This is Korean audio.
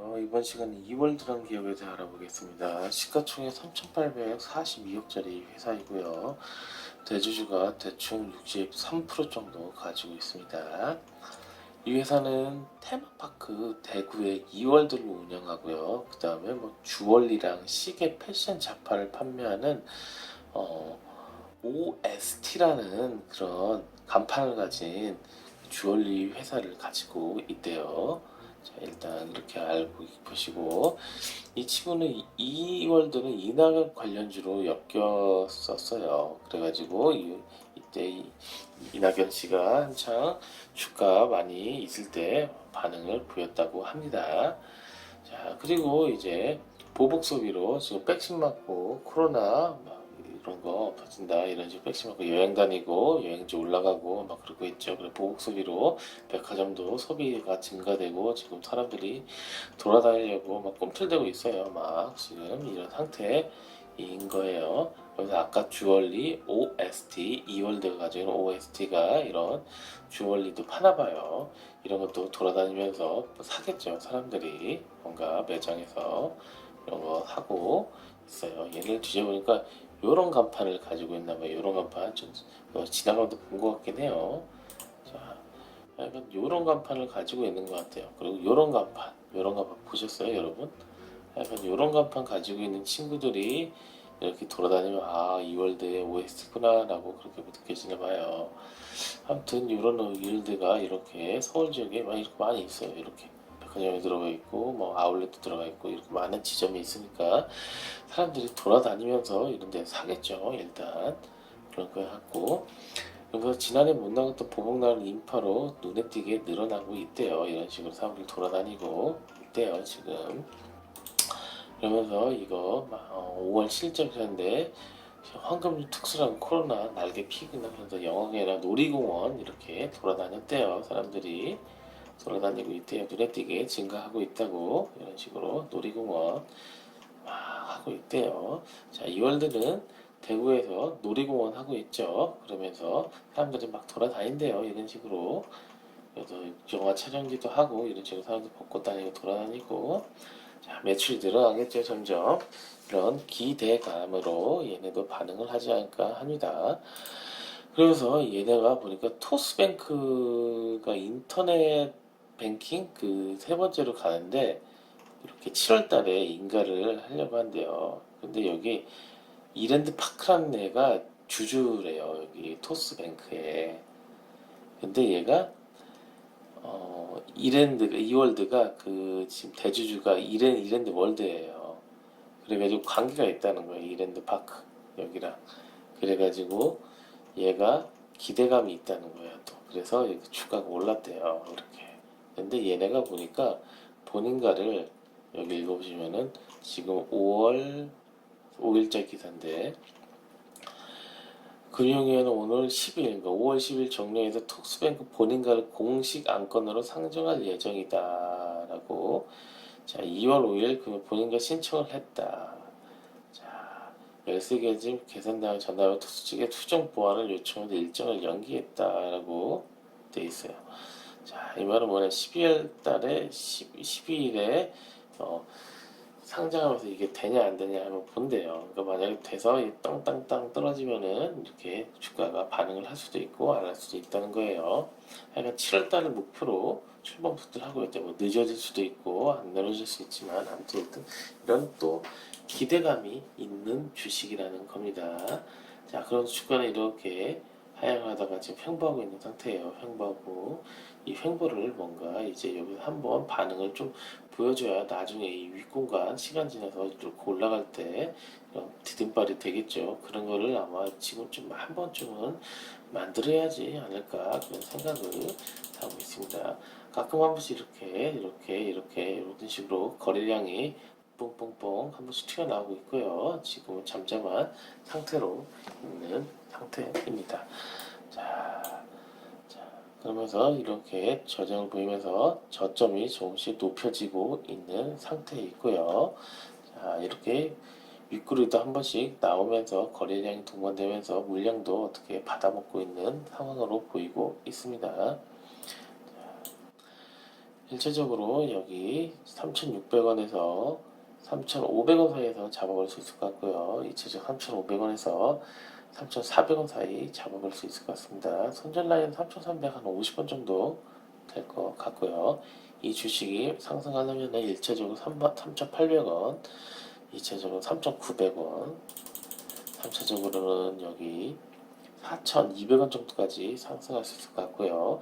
어, 이번 시간은 2월 들어간 기업에 대해 알아보겠습니다. 시가총액 3,842억짜리 회사이고요. 대주주가 대충 63% 정도 가지고 있습니다. 이 회사는 테마파크 대구의 2월들로 운영하고요. 그 다음에 뭐 주얼리랑 시계 패션 잡화를 판매하는 어, OST라는 그런 간판을 가진 주얼리 회사를 가지고 있대요. 자, 일단 이렇게 알고 보시고 이 친구는 이 월드는 이낙연 관련주로 엮였었어요. 그래가지고 이, 이때 이, 이낙연 씨가 한창 주가 많이 있을 때 반응을 보였다고 합니다. 자 그리고 이제 보복 소비로 지금 백신 맞고 코로나 막 이런 거 퍼진다 이런 식으로 백신 맞고 여행 다니고 여행지 올라가고 막 그러고 있죠. 그래 보복 소비로 백화점도 소비가 증가되고 지금 사람들이 돌아다니려고 막 꿈틀대고 있어요. 막 지금 이런 상태인 거예요. 그래서 아까 주얼리 OST 이월드가 가지고 있는 OST가 이런 주얼리도 파나 봐요. 이런 것도 돌아다니면서 또 사겠죠. 사람들이 뭔가 매장에서 이런 거 사고 있어요. 얘를 뒤져보니까 요런 간판을 가지고 있나 봐요. 요런 간판 좀 어, 지나가도 본 것 같긴 해요. 자, 약간 요런 간판을 가지고 있는 것 같아요. 그리고 요런 간판, 요런 간판 보셨어요, 여러분? 약간 요런 간판 가지고 있는 친구들이 이렇게 돌아다니면 아, 이월드의 OST구나라고 그렇게 느껴지나 봐요. 아무튼 요런 일드가 이렇게 서울 지역에 많이 많이 있어요. 이렇게 백화점에 들어가 있고 뭐 아울렛도 들어가 있고 이렇게 많은 지점이 있으니까 사람들이 돌아다니면서 이런 데 사겠죠. 일단 그런 거 같고 그래서 지난해 못 나갔던 보복나는 인파로 눈에 띄게 늘어나고 있대요. 이런 식으로 사람들이 돌아다니고 있대요. 지금 그러면서 이거 막, 어, 5월 실적인데 황금 특수한 코로나 날개 피고 나면서 아니라 놀이공원 이렇게 돌아다녔대요. 사람들이 돌아다니고 있대요. 눈에 띄게 증가하고 있다고 이런 식으로 놀이공원 막 하고 있대요. 자, 이월드는 대구에서 놀이공원 하고 있죠. 그러면서 사람들이 막 돌아다닌대요. 이런 식으로. 영화 촬영기도 하고 이런 식으로 사람들 벚꽃 다니고 돌아다니고 자, 매출이 늘어나겠죠. 점점 이런 기대감으로 얘네도 반응을 하지 않을까 합니다. 그래서 얘네가 보니까 토스뱅크가 인터넷 뱅킹 그 세 번째로 가는데 이렇게 7월 달에 인가를 하려고 한대요. 근데 여기 이랜드 파크라는 애가 주주래요. 여기 토스 뱅크에. 근데 얘가 어 이랜드 이월드가 그 지금 대주주가 이랜 이랜드 월드예요. 그래가지고 관계가 있다는 거예요. 이랜드 파크 여기랑. 그래가지고 얘가 기대감이 있다는 거예요. 또 그래서 주가가 올랐대요. 이렇게. 근데 얘네가 보니까 본인가를 여기 읽어보시면은 지금 5월 5일자 기사인데 금융위원회는 오늘 10일, 그러니까 5월 10일 정례에서 톡스뱅크 본인가를 공식 안건으로 상정할 예정이다라고 자 2월 5일 그 본인가 신청을 했다. 자 13개 집 계산당을 전담한 특수 측에 투정 보완을 요청해서 일정을 연기했다라고 돼 있어요. 자, 이 말은 뭐냐, 12월 달에, 10, 12일에, 어, 상장하면서 이게 되냐, 안 되냐 하면 본대요. 그러니까 만약에 돼서 이 땅땅땅 떨어지면은 이렇게 주가가 반응을 할 수도 있고, 안 할 수도 있다는 거예요. 하여간 7월 달을 목표로 출범 부터 하고 있대. 뭐 늦어질 수도 있고, 안 내려질 수 있지만, 아무튼 이런 또 기대감이 있는 주식이라는 겁니다. 자, 그런 주가는 이렇게 하향하다가 지금 횡보하고 있는 상태예요. 횡보하고 이 횡보를 뭔가 이제 여기서 한번 반응을 좀 보여줘야 나중에 이 윗공간 시간 지나서 이렇게 올라갈 때 이런 디딤발이 되겠죠. 그런 거를 아마 지금쯤 한 번쯤은 만들어야지 않을까 그런 생각을 하고 있습니다. 가끔 한 번씩 이렇게 이렇게 이렇게 이런 식으로 거래량이 뽕뽕뽕 한 번씩 튀어나오고 있고요. 지금은 잠잠한 상태로 있는 상태입니다. 자, 자, 그러면서 이렇게 저점을 보이면서 저점이 조금씩 높여지고 있는 상태에 있고요. 자, 이렇게 윗구리도 한 번씩 나오면서 거래량이 동반되면서 물량도 어떻게 받아먹고 있는 상황으로 보이고 있습니다. 일차적으로 여기 3,600원에서 3,500원 사이에서 잡아볼 수 있을 것 같고요. 이차적 3,500원에서 3,400원 사이 잡아볼 수 있을 것 같습니다. 손절 라인 3,300 한 50원 정도 될 것 같고요. 이 주식이 상승하려면 1차적으로 3,800원, 2차적으로 3,900원, 3차적으로는 여기 4,200원 정도까지 상승할 수 있을 것 같고요.